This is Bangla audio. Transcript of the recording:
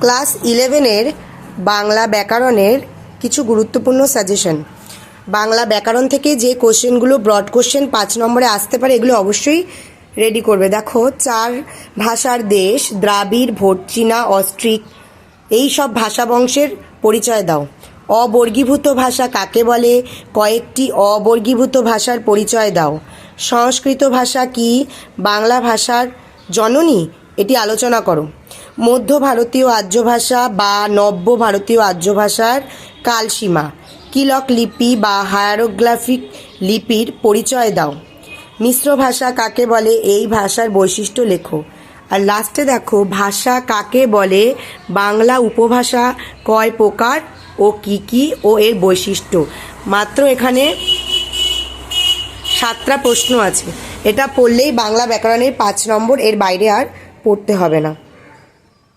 ক্লাস ইলেভেনের বাংলা ব্যাকরণের কিছু গুরুত্বপূর্ণ সাজেশন। বাংলা ব্যাকরণ থেকে যে কোশ্চেনগুলো ব্রড কোশ্চেন পাঁচ নম্বরে আসতে পারে, এগুলো অবশ্যই রেডি করবে। দেখো, চার ভাষার দেশ, দ্রাবিড় ভোটচীনা অস্ট্রিক, এই সব ভাষা বংশের পরিচয় দাও। অবর্গীভূত ভাষা কাকে বলে? কয়েকটি অবর্গীভূত ভাষার পরিচয় দাও। সংস্কৃত ভাষা কি? বাংলা ভাষার জননী? এটি আলোচনা করো। মধ্য ভারতীয় আর্য ভাষা বা নব্য ভারতীয় আর্য ভাষার কালসীমা, কিলক লিপি বা হায়ারোগ্রাফিক লিপির পরিচয় দাও। মিশ্র ভাষা কাকে বলে? এই ভাষার বৈশিষ্ট্য লেখো। আর লাস্টে দেখো, ভাষা কাকে বলে? বাংলা উপভাষা কয় প্রকার ও কি কি ও এর বৈশিষ্ট্য? মাত্র এখানে সাতটা প্রশ্ন আছে। এটা পড়লেই বাংলা ব্যাকরণের পাঁচ নম্বর এর বাইরে আর পড়তে হবে না।